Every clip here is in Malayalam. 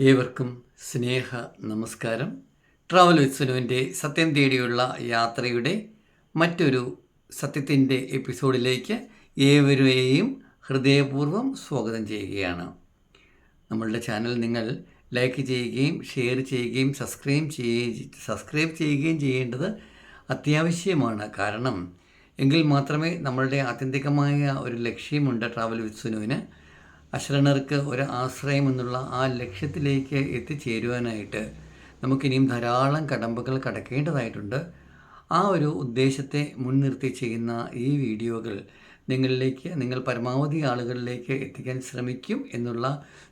ഏവർക്കും സ്നേഹ നമസ്കാരം. ട്രാവൽ വിത്സുനുവിന്റെ സത്യം തേടിയുള്ള യാത്രയുടെ മറ്റൊരു സത്യത്തിന്റെ എപ്പിസോഡിലേക്ക് ഏവരെയും ഹൃദയപൂർവം സ്വാഗതം ചെയ്യുകയാണ്. നമ്മളുടെ ചാനൽ നിങ്ങൾ ലൈക്ക് ചെയ്യുകയും ഷെയർ ചെയ്യുകയും സബ്സ്ക്രൈബ് ചെയ്യുകയും സബ്സ്ക്രൈബ് ചെയ്യുകയും ചെയ്യേണ്ടത് അത്യാവശ്യമാണ്. കാരണം എങ്കിൽ മാത്രമേ നമ്മളുടെ ആത്യന്തികമായ ഒരു ലക്ഷ്യമുണ്ട് ട്രാവൽ വിത്സുനുവിന് അശരണർക്ക് ഒരു ആശ്രയം എന്നുള്ള ആ ലക്ഷ്യത്തിലേക്ക് എത്തിച്ചേരുവാനായിട്ട് നമുക്കിനിയും ധാരാളം കടമ്പകൾ കടക്കേണ്ടതായിട്ടുണ്ട്. ആ ഒരു ഉദ്ദേശത്തെ മുൻനിർത്തി ചെയ്യുന്ന ഈ വീഡിയോകൾ നിങ്ങളിലേക്ക് നിങ്ങൾ പരമാവധി ആളുകളിലേക്ക് എത്തിക്കാൻ ശ്രമിക്കും എന്നുള്ള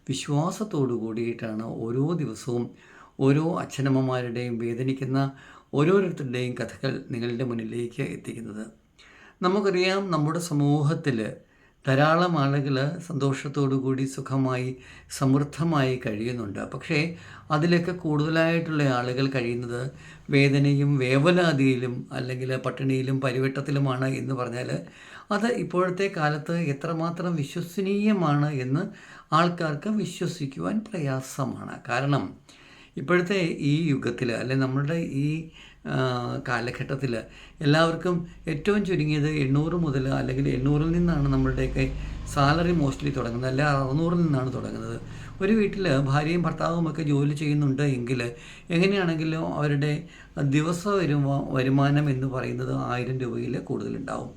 വിശ്വാസത്തോടു കൂടിയിട്ടാണ് ഓരോ ദിവസവും ഓരോ അച്ഛനമ്മമാരുടെയും വേദനിക്കുന്ന ഓരോരുത്തരുടെയും കഥകൾ നിങ്ങളുടെ മുന്നിലേക്ക് എത്തിക്കുന്നത്. നമുക്കറിയാം നമ്മുടെ സമൂഹത്തിൽ ധാരാളം ആളുകൾ കൂടി സുഖമായി സമൃദ്ധമായി കഴിയുന്നുണ്ട്. പക്ഷേ അതിലൊക്കെ കൂടുതലായിട്ടുള്ള ആളുകൾ കഴിയുന്നത് വേദനയും വേവലാതിയിലും അല്ലെങ്കിൽ പട്ടിണിയിലും പരിവട്ടത്തിലുമാണ് എന്ന് പറഞ്ഞാൽ അത് ഇപ്പോഴത്തെ കാലത്ത് എത്രമാത്രം വിശ്വസനീയമാണ് എന്ന് ആൾക്കാർക്ക് വിശ്വസിക്കുവാൻ പ്രയാസമാണ്. കാരണം ഇപ്പോഴത്തെ ഈ യുഗത്തിൽ അല്ലെ നമ്മളുടെ ഈ കാലഘട്ടത്തിൽ എല്ലാവർക്കും ഏറ്റവും ചുരുങ്ങിയത് എണ്ണൂറ് മുതൽ അല്ലെങ്കിൽ എണ്ണൂറിൽ നിന്നാണ് നമ്മളുടെയൊക്കെ സാലറി മോസ്റ്റ്ലി തുടങ്ങുന്നത്. അല്ല അറുന്നൂറിൽ നിന്നാണ് തുടങ്ങുന്നത്. ഒരു വീട്ടിൽ ഭാര്യയും ഭർത്താവും ഒക്കെ ജോലി ചെയ്യുന്നുണ്ട് എങ്കിൽ എങ്ങനെയാണെങ്കിലും അവരുടെ ദിവസ വരുമാ വരുമാനം എന്ന് പറയുന്നത് ആയിരം രൂപയിൽ കൂടുതലുണ്ടാവും.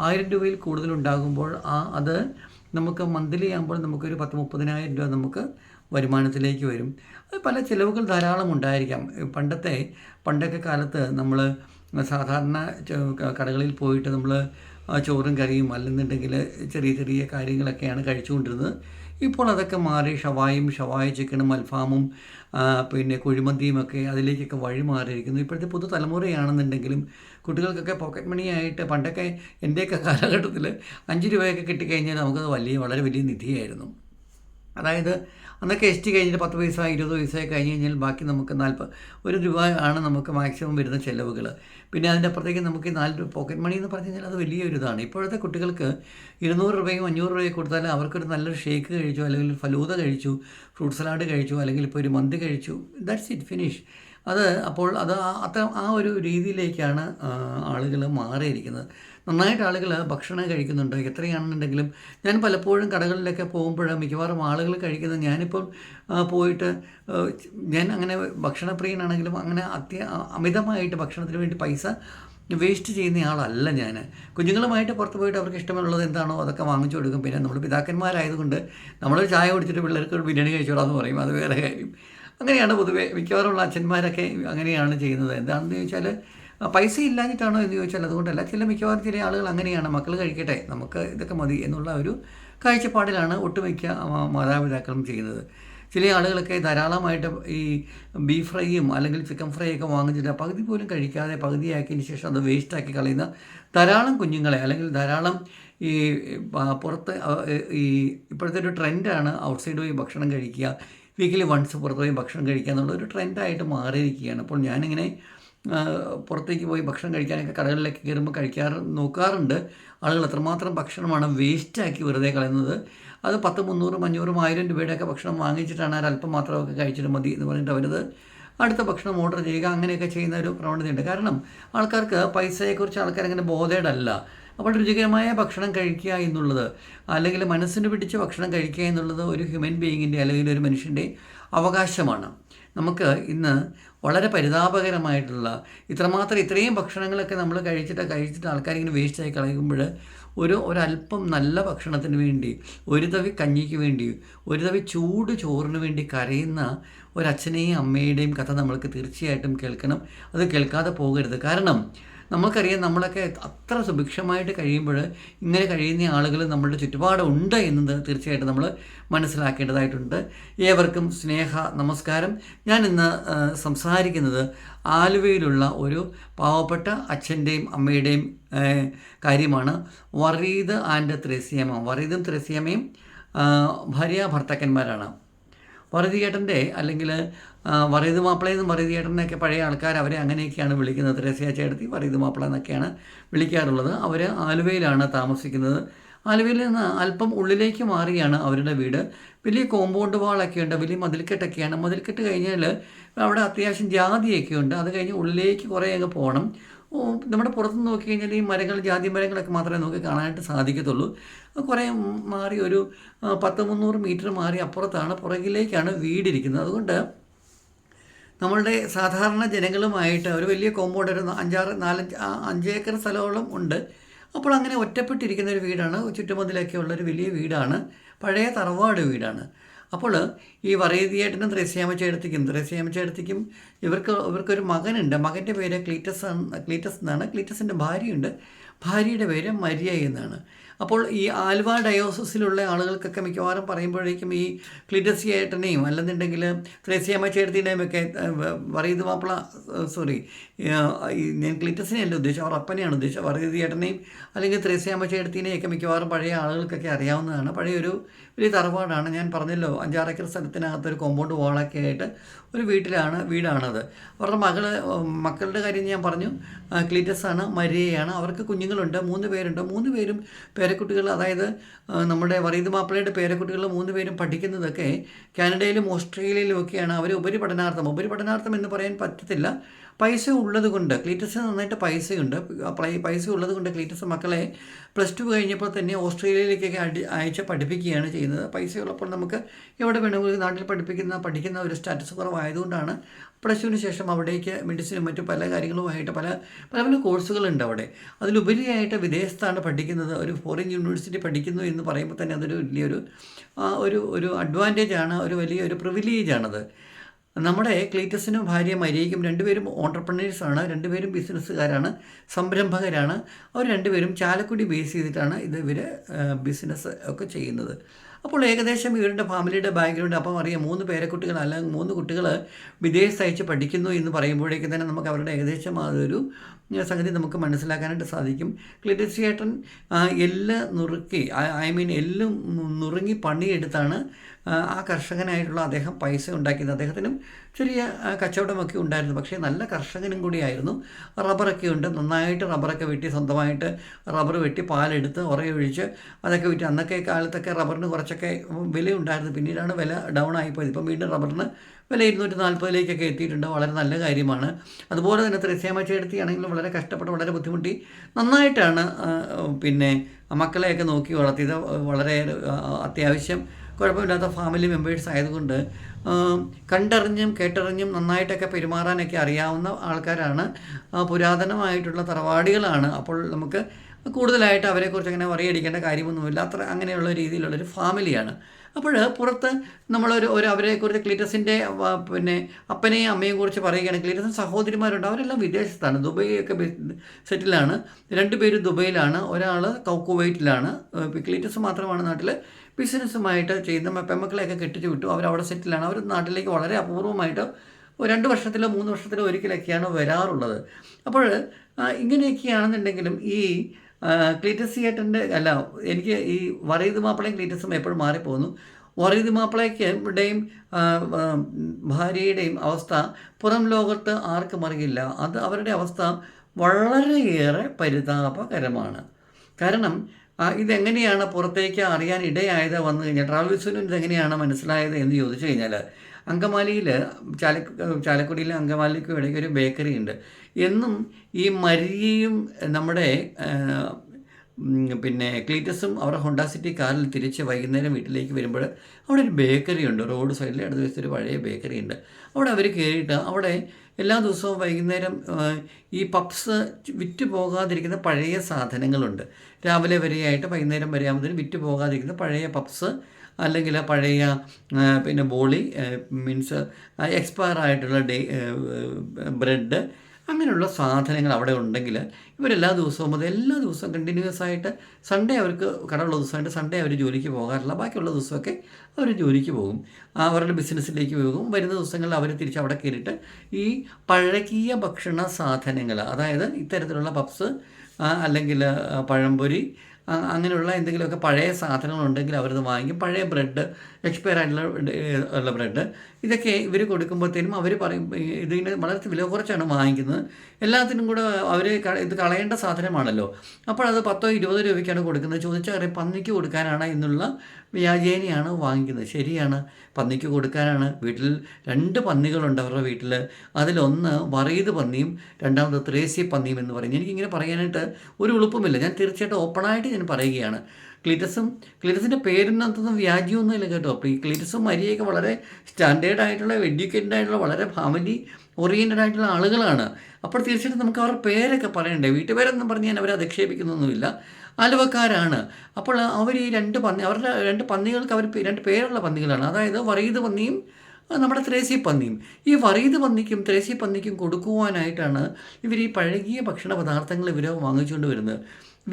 ആയിരം രൂപയിൽ കൂടുതലുണ്ടാകുമ്പോൾ ആ അത് നമുക്ക് മന്ത്ലി ആകുമ്പോൾ നമുക്കൊരു പത്ത് മുപ്പതിനായിരം രൂപ നമുക്ക് വരുമാനത്തിലേക്ക് വരും. അത് പല ചിലവുകൾ ധാരാളം ഉണ്ടായിരിക്കാം. പണ്ടത്തെ പണ്ടൊക്കെ കാലത്ത് നമ്മൾ സാധാരണ കടകളിൽ പോയിട്ട് നമ്മൾ ചോറും കറിയും അല്ലെന്നുണ്ടെങ്കിൽ ചെറിയ ചെറിയ കാര്യങ്ങളൊക്കെയാണ് കഴിച്ചുകൊണ്ടിരുന്നത്. ഇപ്പോൾ അതൊക്കെ മാറി ഷവായും ഷവായ ചിക്കനും അൽഫാമും പിന്നെ കുഴിമന്തിയും ഒക്കെ അതിലേക്കൊക്കെ വഴി മാറിയിരിക്കുന്നു. ഇപ്പോഴത്തെ പുതുതലമുറയാണെന്നുണ്ടെങ്കിലും കുട്ടികൾക്കൊക്കെ പോക്കറ്റ് മണി ആയിട്ട് പണ്ടൊക്കെ എന്റെയൊക്കെ കാലഘട്ടത്തിൽ അഞ്ച് രൂപയൊക്കെ കിട്ടിക്കഴിഞ്ഞാൽ നമുക്കത് വലിയ വളരെ വലിയ നിധിയായിരുന്നു. അതായത് അന്നൊക്കെ എസ് ടി കഴിഞ്ഞിട്ട് പത്ത് പൈസ ഇരുപത് പൈസ കഴിഞ്ഞ് കഴിഞ്ഞാൽ ബാക്കി നമുക്ക് നാൽപ്പത് ഒരു രൂപ ആണ് നമുക്ക് മാക്സിമം വരുന്ന ചിലവുകൾ. പിന്നെ അതിന്റെ അപ്പുറത്തേക്ക് നമുക്ക് നാല് രൂപ പോക്കറ്റ് മണി എന്ന് പറഞ്ഞു കഴിഞ്ഞാൽ അത് വലിയൊരു ഇതാണ്. ഇപ്പോഴത്തെ കുട്ടികൾക്ക് ഇരുന്നൂറ് രൂപയും അഞ്ഞൂറ് രൂപയും കൊടുത്താൽ അവർക്കൊരു നല്ലൊരു ഷേക്ക് കഴിച്ചു അല്ലെങ്കിൽ ഫലൂത കഴിച്ചു ഫ്രൂട്ട് സലാഡ് കഴിച്ചു അല്ലെങ്കിൽ ഇപ്പോൾ ഒരു മന്തി കഴിച്ചു ദാറ്റ്സ് ഇറ്റ് ഫിനിഷ് അത് അപ്പോൾ അത് അത്ര ആ ഒരു രീതിയിലേക്കാണ് ആളുകൾ മാറിയിരിക്കുന്നത്. നന്നായിട്ട് ആളുകൾ ഭക്ഷണം കഴിക്കുന്നുണ്ട്. എത്രയാണെന്നുണ്ടെങ്കിലും ഞാൻ പലപ്പോഴും കടകളിലൊക്കെ പോകുമ്പോൾ മിക്കവാറും ആളുകൾ കഴിക്കുന്നത്. ഞാനിപ്പം പോയിട്ട് ഞാൻ അങ്ങനെ ഭക്ഷണപ്രിയനാണെങ്കിലും അങ്ങനെ അത്യ അമിതമായിട്ട് ഭക്ഷണത്തിന് വേണ്ടി പൈസ വേസ്റ്റ് ചെയ്യുന്ന ആളല്ല ഞാൻ കുഞ്ഞുങ്ങളുമായിട്ട് പുറത്ത് പോയിട്ട് അവർക്ക് ഇഷ്ടമുള്ളത് എന്താണോ അതൊക്കെ വാങ്ങിച്ചു കൊടുക്കും. പിന്നെ നമ്മൾ പിതാക്കന്മാരായതുകൊണ്ട് നമ്മൾ ചായ കുടിച്ചിട്ട് പിള്ളേർക്ക് ബിരിയാണി കഴിച്ചോളാന്ന് പറയും. അത് വേറെ കാര്യം. അങ്ങനെയാണ് പൊതുവേ മിക്കവാറുള്ള അച്ഛന്മാരൊക്കെ അങ്ങനെയാണ് ചെയ്യുന്നത്. എന്താണെന്ന് ചോദിച്ചാൽ പൈസ ഇല്ലാഞ്ഞിട്ടാണോ എന്ന് ചോദിച്ചാൽ അതുകൊണ്ടല്ല. ചില മിക്കവാറും ചില ആളുകൾ അങ്ങനെയാണ്. മക്കൾ കഴിക്കട്ടെ നമുക്ക് ഇതൊക്കെ മതി എന്നുള്ള ഒരു കാഴ്ചപ്പാടിലാണ് ഒട്ടുമിക്ക മാതാപിതാക്കളും ചെയ്യുന്നത്. ചില ആളുകളൊക്കെ ധാരാളമായിട്ട് ഈ ബീഫ് ഫ്രൈയും അല്ലെങ്കിൽ ചിക്കൻ ഫ്രൈ ഒക്കെ വാങ്ങിച്ചിട്ട് പകുതി പോലും കഴിക്കാതെ പകുതിയാക്കിയതിന് ശേഷം അത് വേസ്റ്റാക്കി കളയുന്ന ധാരാളം കുഞ്ഞുങ്ങളെ അല്ലെങ്കിൽ ധാരാളം ഈ പുറത്ത് ഈ ഇപ്പോഴത്തെ ഒരു ട്രെൻഡാണ് ഔട്ട്സൈഡ് പോയി ഭക്ഷണം കഴിക്കുക വീക്കിലി വൺസ് പുറത്ത് പോയി ഭക്ഷണം കഴിക്കുക എന്നുള്ള ഒരു ട്രെൻഡായിട്ട് മാറിയിരിക്കുകയാണ്. അപ്പോൾ ഞാനിങ്ങനെ പുറത്തേക്ക് പോയി ഭക്ഷണം കഴിക്കാനൊക്കെ കടകളിലേക്ക് കയറുമ്പോൾ കഴിക്കാറ് നോക്കാറുണ്ട്. ആളുകൾ എത്രമാത്രം ഭക്ഷണമാണ് വേസ്റ്റാക്കി വെറുതെ കളയുന്നത്. അത് പത്ത് മുന്നൂറും അഞ്ഞൂറും ആയിരം രൂപയുടെയൊക്കെ ഭക്ഷണം വാങ്ങിച്ചിട്ടാണ് അല്പം മാത്രമൊക്കെ കഴിച്ചിട്ട് മതി എന്ന് പറഞ്ഞിട്ട് അവരത് അടുത്ത ഭക്ഷണം ഓർഡർ ചെയ്യുക അങ്ങനെയൊക്കെ ചെയ്യുന്ന ഒരു പ്രവണതയുണ്ട്. കാരണം ആൾക്കാർക്ക് പൈസയെക്കുറിച്ച് ആൾക്കാർ അങ്ങനെ ബോധേഡല്ല അപ്പോൾ രുചികരമായ ഭക്ഷണം കഴിക്കുക എന്നുള്ളത് അല്ലെങ്കിൽ മനസ്സിന് പിടിച്ച് ഭക്ഷണം കഴിക്കുക എന്നുള്ളത് ഒരു ഹ്യൂമൻ ബീയിങ്ങിന്റെ അല്ലെങ്കിൽ ഒരു മനുഷ്യന്റെ അവകാശമാണ്. നമുക്ക് ഇന്ന് വളരെ പരിതാപകരമായിട്ടുള്ള ഇത്രമാത്രം ഇത്രയും ഭക്ഷണങ്ങളൊക്കെ നമ്മൾ കഴിച്ചിട്ട് കഴിച്ചിട്ട് ആൾക്കാരിങ്ങനെ വേസ്റ്റായി കളയുമ്പോൾ ഒരു ഒരല്പം നല്ല ഭക്ഷണത്തിന് വേണ്ടി ഒരു തവി കഞ്ഞിക്ക് വേണ്ടി ഒരു തവി ചൂട് ചോറിന് വേണ്ടി കരയുന്ന ഒരച്ഛനെയും അമ്മയുടെയും കഥ നമ്മൾക്ക് തീർച്ചയായിട്ടും കേൾക്കണം. അത് കേൾക്കാതെ പോകരുത്. കാരണം നമുക്കറിയാം നമ്മളൊക്കെ അത്ര സുഭിക്ഷമായിട്ട് കഴിയുമ്പോൾ ഇങ്ങനെ കഴിയുന്ന ആളുകൾ നമ്മളുടെ ചുറ്റുപാടുണ്ട് എന്നത് തീർച്ചയായിട്ടും നമ്മൾ മനസ്സിലാക്കേണ്ടതായിട്ടുണ്ട്. ഏവർക്കും സ്നേഹ നമസ്കാരം. ഞാൻ ഇന്ന് സംസാരിക്കുന്നത് ആലുവയിലുള്ള ഒരു പാവപ്പെട്ട അച്ഛന്റെയും അമ്മയുടെയും കാര്യമാണ്. വറീദ് ആൻഡ് ത്രേസിയമ്മ വറീദും ത്രേസിയമ്മയും ഭാര്യ ഭർത്താക്കന്മാരാണ്. വറുതിയേട്ടന്റെ അല്ലെങ്കിൽ വറീത് മാപ്പിളയെന്നും വറുതിയേട്ടനൊക്കെ പഴയ ആൾക്കാർ അവരെ അങ്ങനെയൊക്കെയാണ് വിളിക്കുന്നത്. തെരേസ്യ ചേട്ടത്തി വറീത് മാപ്പിള എന്നൊക്കെയാണ് വിളിക്കാറുള്ളത്. അവർ ആലുവയിലാണ് താമസിക്കുന്നത്. ആലുവയിൽ നിന്ന് അല്പം ഉള്ളിലേക്ക് മാറിയാണ് അവരുടെ വീട്. വലിയ കോമ്പൗണ്ട് വാളൊക്കെ ഉണ്ട് വലിയ മതിൽക്കെട്ടൊക്കെയാണ്. മതിൽക്കെട്ട് കഴിഞ്ഞാൽ അവിടെ അത്യാവശ്യം ജാതിയൊക്കെ ഉണ്ട്. അത് കഴിഞ്ഞ് ഉള്ളിലേക്ക് കുറേ അങ്ങ് പോകണം നമ്മുടെ പുറത്ത് നോക്കി കഴിഞ്ഞാൽ ഈ മരങ്ങൾ ജാതി മരങ്ങളൊക്കെ മാത്രമേ നോക്കി കാണാനായിട്ട് സാധിക്കത്തുള്ളൂ. കുറേ മാറി ഒരു പത്ത് മുന്നൂറ് മീറ്റർ മാറി അപ്പുറത്താണ് പുറകിലേക്കാണ് വീടിരിക്കുന്നത്. അതുകൊണ്ട് നമ്മളുടെ സാധാരണ ജനങ്ങളുമായിട്ട് ഒരു വലിയ കോമ്പൗണ്ട് ഒരു അഞ്ചാറ് നാലഞ്ച് അഞ്ചേക്കർ സ്ഥലമോളം ഉണ്ട്. അപ്പോൾ അങ്ങനെ ഒറ്റപ്പെട്ടിരിക്കുന്ന ഒരു വീടാണ് ചുറ്റുമതിലൊക്കെ ഉള്ള ഒരു വലിയ വീടാണ് പഴയ തറവാട് വീടാണ്. അപ്പോൾ ഈ വറേതിയേട്ടനും ത്രേസ്യാമ ചേട്ടത്തിക്കും ത്രേസ്യാമ ചേട്ടത്തിക്കും ഇവർക്ക് ഇവർക്കൊരു മകനുണ്ട്. മകന്റെ പേര് ക്ലീറ്റസ് ക്ലീറ്റസ് എന്നാണ്. ക്ലീറ്റസിന്റെ ഭാര്യയുണ്ട്. ഭാര്യയുടെ പേര് മരിയ എന്നാണ്. അപ്പോൾ ഈ ആൽവ ഡയോസസിലുള്ള ആളുകൾക്കൊക്കെ മിക്കവാറും പറയുമ്പോഴേക്കും ഈ ക്ലിഡസിയേട്ടനെയും അല്ലെന്നുണ്ടെങ്കിൽ ത്രേസിയമ്മ ചേർത്തിന്റെയും ഒക്കെ വറീത് മാപ്പിള സോറി ഞാൻ ക്ലിറ്റസിനെയല്ല ഉദ്ദേശിച്ചത് അവർ അപ്പനെയാണ് ഉദ്ദേശിച്ചത് വറീത് ചേട്ടനെയും അല്ലെങ്കിൽ ത്രേസിയമ്മ ചേർത്തിനെയൊക്കെ മിക്കവാറും പഴയ ആളുകൾക്കൊക്കെ അറിയാവുന്നതാണ്. പഴയൊരു വലിയ തറവാടാണ്. ഞാൻ പറഞ്ഞല്ലോ അഞ്ചാറ് ഏക്കർ സ്ഥലത്തിനകത്ത് ഒരു കോമ്പൗണ്ട് വാളൊക്കെ ആയിട്ട് ഒരു വീട്ടിലാണ് വീടാണത്. അവരുടെ മകൾ മക്കളുടെ കാര്യം ഞാൻ പറഞ്ഞു. ക്ലിറ്റസാണ് മരിയയാണ്. അവർക്ക് കുഞ്ഞുങ്ങളുണ്ട് മൂന്ന് പേരുണ്ട്. മൂന്ന് പേരും പേരക്കുട്ടികൾ അതായത് നമ്മുടെ വറീദ് മാപ്പിളയുടെ പേരക്കുട്ടികൾ മൂന്ന് പേരും പഠിക്കുന്നതൊക്കെ കാനഡയിലും ഓസ്ട്രേലിയയിലും ഒക്കെയാണ് അവർ ഉപരിപഠനാർത്ഥം. ഉപരിപഠനാർത്ഥം എന്ന് പറയാൻ പറ്റത്തില്ല. പൈസ ഉള്ളത് കൊണ്ട് ക്ലീറ്റസ് നന്നായിട്ട് പൈസയുണ്ട്. പൈസ ഉള്ളത് കൊണ്ട് ക്ലീറ്റസ് മക്കളെ പ്ലസ് ടു കഴിഞ്ഞപ്പോൾ തന്നെ ഓസ്ട്രേലിയയിലേക്കൊക്കെ അടി അയച്ച് പഠിപ്പിക്കുകയാണ് ചെയ്യുന്നത്. പൈസ ഉള്ളപ്പോൾ നമുക്ക് എവിടെ വേണമെങ്കിലും നാട്ടിൽ പഠിപ്പിക്കുന്ന പഠിക്കുന്ന ഒരു സ്റ്റാറ്റസ് കുറവായതുകൊണ്ടാണ് പ്ലസ് ടുവിന് ശേഷം അവിടേക്ക് മെഡിസിനും മറ്റു പല കാര്യങ്ങളുമായിട്ട് പല പല പല കോഴ്സുകളുണ്ട് അവിടെ. അതിലുപരിയായിട്ട് വിദേശത്താണ് പഠിക്കുന്നത്. ഒരു ഫോറിൻ യൂണിവേഴ്സിറ്റി പഠിക്കുന്നു എന്ന് പറയുമ്പോൾ തന്നെ അതൊരു വലിയൊരു ഒരു ഒരു അഡ്വാന്റേജ് ആണ്. ഒരു വലിയൊരു പ്രിവിലേജ് ആണത്. നമ്മുടെ ക്ലീറ്റസിനും ഭാര്യ മരിയയ്ക്കും രണ്ടുപേരും ഓണ്ടർപ്രണേഴ്സാണ് രണ്ടുപേരും ബിസിനസ്സുകാരാണ് സംരംഭകരാണ്. അവർ രണ്ടുപേരും ചാലക്കുടി ബേസ് ചെയ്തിട്ടാണ് ഇത് ഇവർ ബിസിനസ് ഒക്കെ ചെയ്യുന്നത്. അപ്പോൾ ഏകദേശം ഇവരുടെ ഫാമിലിയുടെ ബാക്ക്ഗ്രൗണ്ട് അപ്പം അറിയാം. മൂന്ന് പേരക്കുട്ടികൾ അല്ലെങ്കിൽ മൂന്ന് കുട്ടികൾ വിദേശത്ത് അയച്ച് പഠിക്കുന്നു എന്ന് പറയുമ്പോഴേക്കും തന്നെ നമുക്ക് അവരുടെ ഏകദേശം അതൊരു സംഗതി നമുക്ക് മനസ്സിലാക്കാനായിട്ട് സാധിക്കും. ക്ലിറ്റസിയേട്ടൻ എല്ല് നുറുക്കി ഐ മീൻ എല്ല് നുറുങ്ങി പണിയെടുത്താണ് ആ, കർഷകനായിട്ടുള്ള അദ്ദേഹം പൈസ ഉണ്ടാക്കിയത്. അദ്ദേഹത്തിനും ചെറിയ കച്ചവടമൊക്കെ ഉണ്ടായിരുന്നു. പക്ഷേ നല്ല കർഷകനും കൂടിയായിരുന്നു. റബ്ബറൊക്കെ ഉണ്ട്. നന്നായിട്ട് റബ്ബറൊക്കെ വെട്ടി സ്വന്തമായിട്ട് റബ്ബർ വെട്ടി പാലെടുത്ത് ഉറയൊഴിച്ച് അതൊക്കെ വിറ്റ് അന്നൊക്കെ കാലത്തൊക്കെ റബ്ബറിന് കുറച്ചൊക്കെ വില ഉണ്ടായിരുന്നു പിന്നീടാണ് വില ഡൗൺ ആയിപ്പോയത് ഇപ്പം വീണ്ടും റബ്ബറിന് വില ഇരുന്നൂറ്റി നാൽപ്പതിലേക്കൊക്കെ എത്തിയിട്ടുണ്ട്. വളരെ നല്ല കാര്യമാണ്. അതുപോലെ തന്നെ ത്രേസ്യാമ്മ ചേർത്തിയാണെങ്കിലും വളരെ കഷ്ടപ്പെട്ട് വളരെ ബുദ്ധിമുട്ടി നന്നായിട്ടാണ് പിന്നെ മക്കളെയൊക്കെ നോക്കി വളർത്തിയത്. വളരെ അത്യാവശ്യം കുഴപ്പമില്ലാത്ത ഫാമിലി മെമ്പേഴ്സ് ആയതുകൊണ്ട് കണ്ടറിഞ്ഞും കേട്ടറിഞ്ഞും നന്നായിട്ടൊക്കെ പെരുമാറാനൊക്കെ അറിയാവുന്ന ആൾക്കാരാണ്. പുരാതനമായിട്ടുള്ള തറവാടികളാണ്. അപ്പോൾ നമുക്ക് കൂടുതലായിട്ട് അവരെക്കുറിച്ച് അങ്ങനെ വറിയടിക്കേണ്ട കാര്യമൊന്നുമില്ല. അത്ര അങ്ങനെയുള്ള രീതിയിലുള്ളൊരു ഫാമിലിയാണ്. അപ്പോൾ പുറത്ത് നമ്മളൊരു ഒരു അവരെക്കുറിച്ച് ക്ലീറ്റസിന്റെ പിന്നെ അപ്പനെയും അമ്മയെയും കുറിച്ച് പറയുകയാണെങ്കിൽ ക്ലീറ്റസിന് സഹോദരിമാരുണ്ട്. അവരെല്ലാം വിദേശത്താണ്. ദുബൈ ഒക്കെ സെറ്റിലാണ്. രണ്ടുപേരും ദുബൈയിലാണ്. ഒരാൾ കുവൈറ്റിലാണ് ഏഹ് ക്ലീറ്റസ് മാത്രമാണ് നാട്ടിൽ ബിസിനസ്സുമായിട്ട് ചെയ്യുന്ന പെമ്മക്കളെയൊക്കെ കെട്ടിച്ച് വിട്ടു. അവരവിടെ സെറ്റിലാണ്. അവർ നാട്ടിലേക്ക് വളരെ അപൂർവമായിട്ട് രണ്ട് വർഷത്തിലോ മൂന്ന് വർഷത്തിലോ ഒരിക്കലൊക്കെയാണ് വരാറുള്ളത്. അപ്പോൾ ഇങ്ങനെയൊക്കെയാണെന്നുണ്ടെങ്കിലും ഈ ക്ലീറ്റസ് തിയേറ്ററിന്റെ അല്ല എനിക്ക് ഈ വറീത് മാപ്പിളയും ക്ലീറ്റസും എപ്പോഴും മാറിപ്പോകുന്നു. വറീത് മാപ്പിളയ്ക്ക് ഇവിടെയും ആ, ആ, ഭാര്യയുടെയും അവസ്ഥ പുറം ലോകത്ത് ആർക്കും അറിയില്ല. അത് അവരുടെ അവസ്ഥ വളരെയേറെ പരിതാപകരമാണ്. കാരണം ഇതെങ്ങനെയാണ് പുറത്തേക്ക് അറിയാൻ ഇടയായത് വന്നു കഴിഞ്ഞാൽ ട്രാവൽസിനും ഇതെങ്ങനെയാണ് മനസ്സിലായത് എന്ന് ചോദിച്ചു കഴിഞ്ഞാൽ അങ്കമാലിയിൽ ചാലക്കു ചാലക്കുടിയിലെ അങ്കമാലിക്കും ഇടയ്ക്ക് ഒരു ബേക്കറി ഉണ്ട്. എന്നും ഈ മരിയയും നമ്മുടെ പിന്നെ ക്ലീറ്റസും അവരുടെ ഹോണ്ട സിറ്റി കാറിൽ തിരിച്ച് വൈകുന്നേരം വീട്ടിലേക്ക് വരുമ്പോൾ അവിടെ ഒരു ബേക്കറി ഉണ്ട്. റോഡ് സൈഡിൽ അടുത്ത ദിവസത്തെ ഒരു പഴയ ബേക്കറി ഉണ്ട്. അവിടെ അവർ കയറിയിട്ട് അവിടെ എല്ലാ ദിവസവും വൈകുന്നേരം ഈ പപ്സ് വിറ്റ് പോകാതിരിക്കുന്ന പഴയ സാധനങ്ങളുണ്ട്. രാവിലെ വരെയായിട്ട് വൈകുന്നേരം വരെയാകുമ്പോഴത്തേനും വിറ്റ് പോകാതിരിക്കുന്ന പഴയ പപ്സ് അല്ലെങ്കിൽ പഴയ പിന്നെ ബോളി മീൻസ് എക്സ്പയർ ആയിട്ടുള്ള ഡേ ബ്രെഡ് അങ്ങനെയുള്ള സാധനങ്ങൾ അവിടെ ഉണ്ടെങ്കിൽ ഇവരെല്ലാ ദിവസവും അത് എല്ലാ ദിവസവും കണ്ടിന്യൂസ് ആയിട്ട് സൺഡേ അവർക്ക് കടമുള്ള ദിവസമായിട്ട് സൺഡേ അവർ ജോലിക്ക് പോകാറില്ല. ബാക്കിയുള്ള ദിവസമൊക്കെ അവർ ജോലിക്ക് പോകും. ആ, അവരുടെ ബിസിനസ്സിലേക്ക് പോകും. വരുന്ന ദിവസങ്ങളിൽ അവർ തിരിച്ച് അവിടെ കയറിയിട്ട് ഈ പഴകിയ ഭക്ഷണ സാധനങ്ങൾ അതായത് ഇത്തരത്തിലുള്ള പപ്സ് അല്ലെങ്കിൽ പഴംപൊരി അങ്ങനെയുള്ള എന്തെങ്കിലുമൊക്കെ പഴയ സാധനങ്ങളുണ്ടെങ്കിൽ അവരത് വാങ്ങിക്കും. പഴയ ബ്രെഡ് എക്സ്പയർ ആയിട്ടുള്ള ബ്രെഡ്. ഇതൊക്കെ ഇവർ കൊടുക്കുമ്പോഴത്തേനും അവർ പറയും ഇതിന് വളരെ വില കുറച്ചാണ് വാങ്ങിക്കുന്നത്. എല്ലാത്തിനും കൂടെ അവർ ഇത് കളയേണ്ട സാധനമാണല്ലോ. അപ്പോൾ അത് പത്തോ ഇരുപതോ രൂപയ്ക്കാണ് കൊടുക്കുന്നത്. ചോദിച്ചാൽ അറിയാം പന്നിക്ക് കൊടുക്കാനാണ് എന്നുള്ള വ്യാജേനയാണ് വാങ്ങിക്കുന്നത്. ശരിയാണ്. പന്നിക്ക് കൊടുക്കാനാണ്. വീട്ടിൽ രണ്ട് പന്നികളുണ്ട് അവരുടെ വീട്ടിൽ അതിലൊന്ന് വറീത് പന്നിയും രണ്ടാമത് ത്രേസ്യ പന്നിയും എന്ന് പറയും. എനിക്കിങ്ങനെ പറയാനായിട്ട് ഒരു എളുപ്പമില്ല. ഞാൻ തീർച്ചയായിട്ടും ഓപ്പണായിട്ട് ഞാൻ പറയുകയാണ്. ക്ലിറ്റസും ക്ലിറ്റസിന്റെ പേരിനകത്തൊന്നും വ്യാജ്യമൊന്നുമില്ല കേട്ടോ. അപ്പോൾ ഈ ക്ലിറ്റസും മരിയൊക്കെ വളരെ സ്റ്റാൻഡേർഡ് ആയിട്ടുള്ള എഡ്യൂക്കേറ്റഡ് ആയിട്ടുള്ള വളരെ ഫാമിലി ഓറിയന്റഡ് ആയിട്ടുള്ള ആളുകളാണ്. അപ്പോൾ തീർച്ചയായിട്ടും നമുക്ക് അവരുടെ പേരൊക്കെ പറയണ്ടേ? വീട്ടുപേരെന്നും പറഞ്ഞ് ഞാൻ അവരെ അധിക്ഷേപിക്കുന്നൊന്നുമില്ല. ആലുവക്കാരാണ്. അപ്പോൾ അവർ ഈ രണ്ട് പന്നി അവരുടെ രണ്ട് പന്നികൾക്ക് അവർ രണ്ട് പേരുള്ള പന്നികളാണ്. അതായത് വറീത് പന്നിയും നമ്മുടെ ത്രേസി പന്നിയും. ഈ വറീത് പന്നിക്കും ത്രേസി പന്നിക്കും കൊടുക്കുവാനായിട്ടാണ് ഇവർ ഈ പഴകിയ ഭക്ഷണ പദാർത്ഥങ്ങൾ ഇവർ വാങ്ങിച്ചുകൊണ്ട് വരുന്നത്.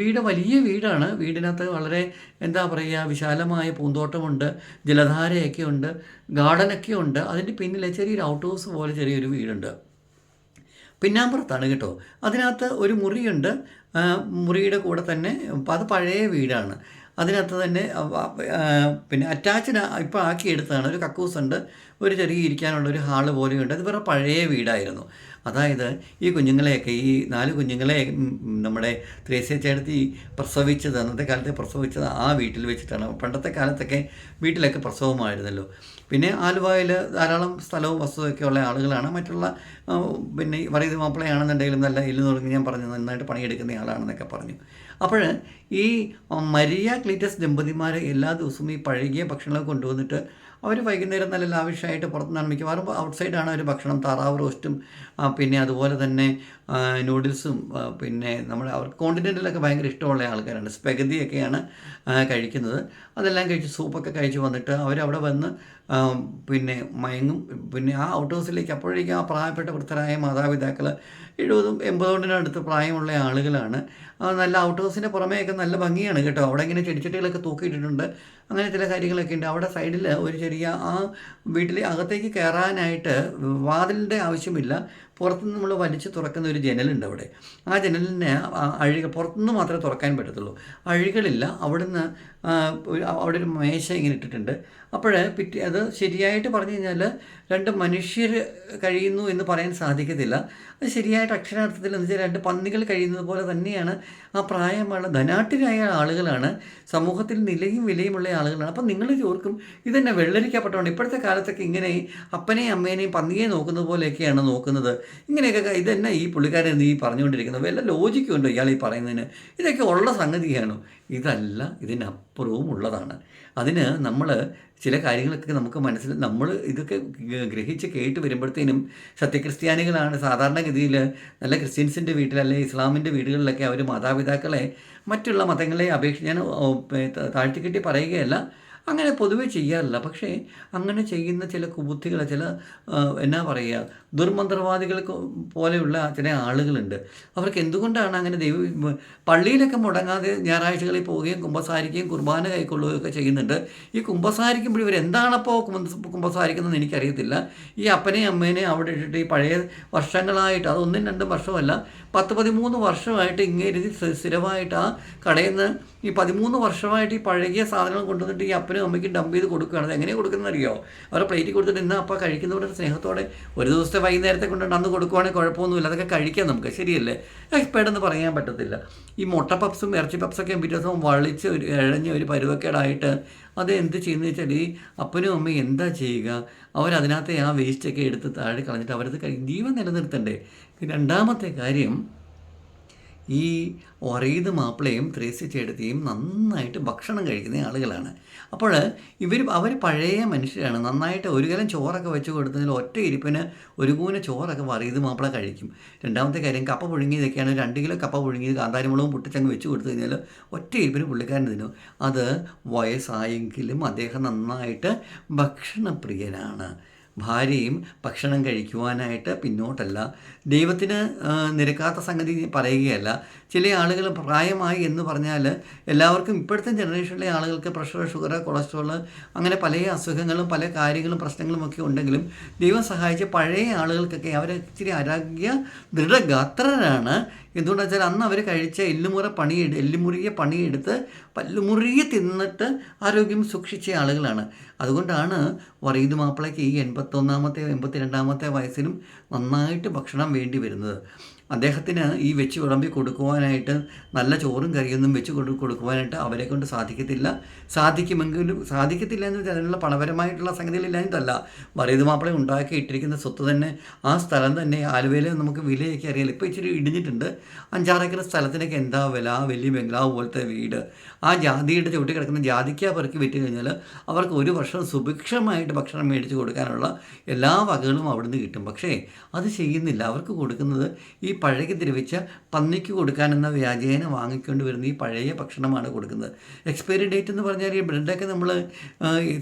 വീട് വലിയ വീടാണ്. വീടിനകത്ത് വളരെ എന്താ പറയുക വിശാലമായ പൂന്തോട്ടമുണ്ട് ജലധാരയൊക്കെ ഉണ്ട് ഗാർഡനൊക്കെ ഉണ്ട് അതിന്റെ പിന്നിലെ ചെറിയൊരു ഔട്ട് ഹൗസ് പോലെ ചെറിയൊരു വീടുണ്ട്. പിന്നാമ്പുറത്താണ് കേട്ടോ. അതിനകത്ത് ഒരു മുറിയുണ്ട്. മുറിയുടെ കൂടെ തന്നെ അത് പഴയ വീടാണ്. അതിനകത്ത് തന്നെ പിന്നെ അറ്റാച്ച്ഡ് ഇപ്പോൾ ആക്കിയെടുത്തതാണ്. ഒരു കക്കൂസ് ഉണ്ട് ഒരു ചെറിയ ഇരിക്കാനുള്ള ഒരു ഹാൾ പോലെയുണ്ട് അത് വേറെ പഴയ വീടായിരുന്നു. അതായത് ഈ കുഞ്ഞുങ്ങളെയൊക്കെ ഈ നാല് കുഞ്ഞുങ്ങളെ നമ്മുടെ ത്രേസ്യ ചേട്ടത്തി പ്രസവിച്ചത് അന്നത്തെ കാലത്തെ പ്രസവിച്ചത് ആ വീട്ടിൽ വെച്ചിട്ടാണ്. പണ്ടത്തെ കാലത്തൊക്കെ വീട്ടിലൊക്കെ പ്രസവമായിരുന്നല്ലോ. പിന്നെ ആലുവയിൽ ധാരാളം സ്ഥലവും വസ്തുവൊക്കെ ഉള്ള ആളുകളാണ്. മറ്റുള്ള പിന്നെ പറയുന്നത് മാപ്പിളയാണെന്നുണ്ടെങ്കിലും നല്ല ഇല്ലെന്ന് തുടങ്ങി ഞാൻ പറഞ്ഞു നന്നായിട്ട് പണിയെടുക്കുന്ന ആളാണെന്നൊക്കെ പറഞ്ഞു. അപ്പോൾ ഈ മരിയ ക്ലീറ്റസ് ദമ്പതിമാർ എല്ലാ ദിവസവും ഈ പഴകിയ ഭക്ഷണങ്ങൾ കൊണ്ടുവന്നിട്ട് അവർ വൈകുന്നേരം നല്ല ലാവിഷായിട്ട് പുറത്തുനിന്നാണ് മിക്കവാറും ഔട്ട്സൈഡാണ് അവർ ഭക്ഷണം താറാവ് റോസ്റ്റും പിന്നെ അതുപോലെ തന്നെ നൂഡിൽസും പിന്നെ നമ്മൾ അവർ കോണ്ടിനെന്റിലൊക്കെ ഭയങ്കര ഇഷ്ടമുള്ള ആൾക്കാരാണ്. സ്പെഗതിയൊക്കെയാണ് കഴിക്കുന്നത്. അതെല്ലാം കഴിച്ച് സൂപ്പൊക്കെ കഴിച്ച് വന്നിട്ട് അവരവിടെ വന്ന് പിന്നെ മയങ്ങും പിന്നെ ആ ഔട്ട് ഹൗസിലേക്ക് അപ്പോഴേക്കും ആ പ്രായപ്പെട്ട വൃദ്ധരായ മാതാപിതാക്കൾ എഴുപതും എൺപതുകൊണ്ടിനടുത്ത് പ്രായമുള്ള ആളുകളാണ്. നല്ല ഔട്ട് ഹൗസിന്റെ പുറമേയൊക്കെ നല്ല ഭംഗിയാണ് കേട്ടോ. അവിടെ ഇങ്ങനെ ചെടിച്ചട്ടികളൊക്കെ തൂക്കിയിട്ടിട്ടുണ്ട്. അങ്ങനെ ചില കാര്യങ്ങളൊക്കെ ഉണ്ട്. അവിടെ സൈഡിൽ ഒരു ചെറിയ ആ വീട്ടിൽ അകത്തേക്ക് കയറാനായിട്ട് വാതിലിന്റെ ആവശ്യമില്ല. പുറത്തുനിന്ന് നമ്മൾ വലിച്ചു തുറക്കുന്ന ഒരു ജനലുണ്ട് അവിടെ. ആ ജനലിനെ അഴുക പുറത്തുനിന്ന് മാത്രമേ തുറക്കാൻ പറ്റത്തുള്ളൂ. അഴികളില്ല. അവിടുന്ന് അവിടെ ഒരു മേശ ഇങ്ങനെ ഇട്ടിട്ടുണ്ട്. അപ്പോൾ പിറ്റേ അത് ശരിയായിട്ട് പറഞ്ഞു കഴിഞ്ഞാൽ രണ്ട് മനുഷ്യർ കഴിയുന്നു എന്ന് പറയാൻ സാധിക്കത്തില്ല. അത് ശരിയായിട്ട് അക്ഷരാർത്ഥത്തിൽ എന്ന് വെച്ചാൽ രണ്ട് പന്നികൾ കഴിയുന്നത് പോലെ തന്നെയാണ് ആ പ്രായമുള്ള ധനാട്ടിരായ ആളുകളാണ്. സമൂഹത്തിൽ നിലയും വിലയുമുള്ള ആളുകളാണ്. അപ്പം നിങ്ങൾ ചോർക്കും ഇതെന്നെ വെള്ളരിക്കപ്പെട്ടോണ്ട് ഇപ്പോഴത്തെ കാലത്തൊക്കെ ഇങ്ങനെ അപ്പനെയും അമ്മേനെയും പന്നിയെ നോക്കുന്നത് പോലെയൊക്കെയാണ് നോക്കുന്നത്. ഇങ്ങനെയൊക്കെ ഇതെന്നെ ഈ പുള്ളിക്കാരൻ ഈ പറഞ്ഞുകൊണ്ടിരിക്കുന്നത്? വല്ല ലോജിക്കുണ്ടോ ഇയാൾ ഈ പറയുന്നതിന്? ഇതൊക്കെ ഉള്ള സംഗതിയാണോ. ഇതല്ല ഇതിനപ്പുറവും ഉള്ളതാണ് അതിന് നമ്മൾ ചില കാര്യങ്ങളൊക്കെ നമുക്ക് മനസ്സിൽ നമ്മൾ ഇതൊക്കെ ഗ്രഹിച്ച് കേട്ട് വരുമ്പോഴത്തേനും സത്യക്രിസ്ത്യാനികളാണ് സാധാരണഗതിയിൽ നല്ല ക്രിസ്ത്യൻസിന്റെ വീട്ടിൽ അല്ലെങ്കിൽ ഇസ്ലാമിന്റെ വീടുകളിലൊക്കെ അവർ മാതാപിതാക്കളെ മറ്റുള്ള മതങ്ങളെ അപേക്ഷിച്ച് ഞാൻ താഴ്ത്തിക്കെട്ടി പറയുകയല്ല. അങ്ങനെ പൊതുവെ ചെയ്യാറില്ല. പക്ഷേ അങ്ങനെ ചെയ്യുന്ന ചില കുബുദ്ധികൾ ചില എന്നാ പറയുക ദുർമന്ത്രവാദികൾക്ക് പോലെയുള്ള ചില ആളുകളുണ്ട്. അവർക്ക് എന്തുകൊണ്ടാണ് അങ്ങനെ ദൈവ പള്ളിയിലൊക്കെ മുടങ്ങാതെ ഞായറാഴ്ചകളിൽ പോവുകയും കുമ്പസാരിക്കുകയും കുർബാന കൈക്കൊള്ളുകയും ഒക്കെ ചെയ്യുന്നുണ്ട്. ഈ കുമ്പസാരിക്കുമ്പോൾ ഇവർ എന്താണപ്പോൾ കുമ്പസാരിക്കുന്നതെന്ന് എനിക്കറിയത്തില്ല. ഈ അപ്പനെയും അമ്മേനെയും അവിടെ ഇട്ടിട്ട് ഈ പഴയ വർഷങ്ങളായിട്ട് അതൊന്നും രണ്ടും വർഷമല്ല പത്ത് പതിമൂന്ന് വർഷമായിട്ട് ഇങ്ങനെ സ്ഥിരമായിട്ട് ആ കടയിൽ നിന്ന് ഈ പതിമൂന്ന് വർഷമായിട്ട് ഈ പഴകിയ സാധനങ്ങൾ കൊണ്ടുവന്നിട്ട് ഈ അപ്പനും അമ്മയ്ക്കും ഡംപ് ചെയ്ത് കൊടുക്കുകയാണ്. അത് എങ്ങനെ കൊടുക്കുന്നത് അറിയോ അവരെ പ്ലേറ്റിൽ കൊടുത്തിട്ട് ഇന്ന് അപ്പം കഴിക്കുന്നവരുടെ സ്നേഹത്തോടെ ഒരു ദിവസത്തെ വൈകുന്നേരത്തെ കൊണ്ട് അന്ന് കൊടുക്കുവാണെങ്കിൽ കുഴപ്പമൊന്നുമില്ല. അതൊക്കെ കഴിക്കാം നമുക്ക്. ശരിയല്ലേ? എക്സ്പേർട്ട് എന്ന് പറയാൻ പറ്റത്തില്ല. ഈ മുട്ട പപ്സും ഇറച്ചി പപ്സൊക്കെ പിറ്റേ ദിവസം വളിച്ച് ഒരു ഇഴഞ്ഞ് ഒരു പരുവക്കേടായിട്ട് അത് എന്ത് ചെയ്യുന്നത് വെച്ചാൽ ഈ അപ്പനും അമ്മയും എന്താ ചെയ്യുക? അവരതിനകത്തെ ആ വേസ്റ്റൊക്കെ എടുത്ത് താഴെ കളഞ്ഞിട്ട് അവരത് ജീവൻ നിലനിർത്തണ്ടേ. രണ്ടാമത്തെ കാര്യം ഈ ഒരേത് മാപ്പിളയും ത്രേസ്യ ചേട്ടത്തിയും നന്നായിട്ട് ഭക്ഷണം കഴിക്കുന്ന ആളുകളാണ്. അപ്പോൾ ഇവർ അവർ പഴയ മനുഷ്യരാണ്. നന്നായിട്ട് ഒരു കലം ചോറൊക്കെ വെച്ച് കൊടുത്തതിൽ ഒറ്റ ഇരിപ്പിന് ഒരു കൂന ചോറൊക്കെ വറിയത് മാപ്പിള കഴിക്കും. രണ്ടാമത്തെ കാര്യം കപ്പ പുഴുങ്ങിയതൊക്കെയാണ് രണ്ട് കിലോ കപ്പ പുഴുങ്ങിയത് കാന്താരിമുളകും പൊട്ടിച്ചങ്ങ് വെച്ച് കൊടുത്തു കഴിഞ്ഞാൽ ഒറ്റ ഇരിപ്പിന് പുള്ളിക്കാരൻ തിന്നു. അത് വയസ്സായെങ്കിലും അദ്ദേഹം നന്നായിട്ട് ഭക്ഷണപ്രിയനാണ്. ഭാര്യയും ഭക്ഷണം കഴിക്കുവാനായിട്ട് പിന്നോട്ടല്ല. ദൈവത്തിന് നിരക്കാത്ത സംഗതി പറയുകയല്ല. ചില ആളുകൾ പ്രായമായി എന്ന് പറഞ്ഞാൽ എല്ലാവർക്കും ഇപ്പോഴത്തെ ജനറേഷനിലെ ആളുകൾക്ക് പ്രഷർ ഷുഗർ കൊളസ്ട്രോൾ അങ്ങനെ പല അസുഖങ്ങളും പല കാര്യങ്ങളും പ്രശ്നങ്ങളും ഒക്കെ ഉണ്ടെങ്കിലും ദൈവം സഹായിച്ച് പഴയ ആളുകൾക്കൊക്കെ അവർ ഇച്ചിരി ആരോഗ്യ ദൃഢഗാത്രരാണ് എന്തുകൊണ്ടാണെന്ന് വെച്ചാൽ അന്ന് അവർ കഴിച്ച എല്ലുമുറ പണി എല്ലുമുറിയെ പണിയെടുത്ത് പല്ലുമുറിയെ തിന്നിട്ട് ആരോഗ്യം സൂക്ഷിച്ച ആളുകളാണ്. അതുകൊണ്ടാണ് വറീദ് മാപ്പിളയ്ക്ക് ഈ എൺപത്തൊന്നാമത്തെ എൺപത്തി രണ്ടാമത്തെ വയസ്സിനും നന്നായിട്ട് ഭക്ഷണം വേണ്ടി വരുന്നത്. അദ്ദേഹത്തിന് ഈ വെച്ച് വിളമ്പി കൊടുക്കുവാനായിട്ട് നല്ല ചോറും കറിയൊന്നും വെച്ച് കൊടു കൊടുക്കുവാനായിട്ട് അവരെ കൊണ്ട് സാധിക്കത്തില്ല. സാധിക്കുമെങ്കിലും സാധിക്കത്തില്ല എന്ന് വെച്ചാൽ അതിനുള്ള പണപരമായിട്ടുള്ള സംഗതികളില്ലാഞ്ഞിട്ടല്ല. വറീത് മാപ്പിളെ ഉണ്ടാക്കി ഇട്ടിരിക്കുന്ന സ്വത്ത് തന്നെ ആ സ്ഥലം തന്നെ ആലുവയിൽ നമുക്ക് വിലയൊക്കെ അറിയാലോ. ഇപ്പോൾ ഇച്ചിരി ഇടിഞ്ഞിട്ടുണ്ട്. അഞ്ചാറേക്കർ സ്ഥലത്തിനൊക്കെ എന്താ വില? വലിയ ബംഗ്ലാവ് പോലത്തെ വീട്. ആ ജാതിയുടെ ചുവട്ടി കിടക്കുന്ന ജാതിക്ക വിറ്റ് കഴിഞ്ഞാൽ അവർക്ക് ഒരു വർഷം സുഭിക്ഷമായിട്ട് ഭക്ഷണം മേടിച്ച് കൊടുക്കാനുള്ള എല്ലാ വകകളും അവിടുന്ന് കിട്ടും. പക്ഷേ അത് ചെയ്യുന്നില്ല. അവർക്ക് കൊടുക്കുന്നത് ഈ പഴകി ദ്രവിച്ച പന്നിക്ക് കൊടുക്കാനെന്ന വ്യാജേന വാങ്ങിക്കൊണ്ട് വരുന്ന ഈ പഴയ ഭക്ഷണമാണ് കൊടുക്കുന്നത്. എക്സ്പയറി ഡേറ്റ് എന്ന് പറഞ്ഞാൽ ഈ ബ്രെഡൊക്കെ നമ്മൾ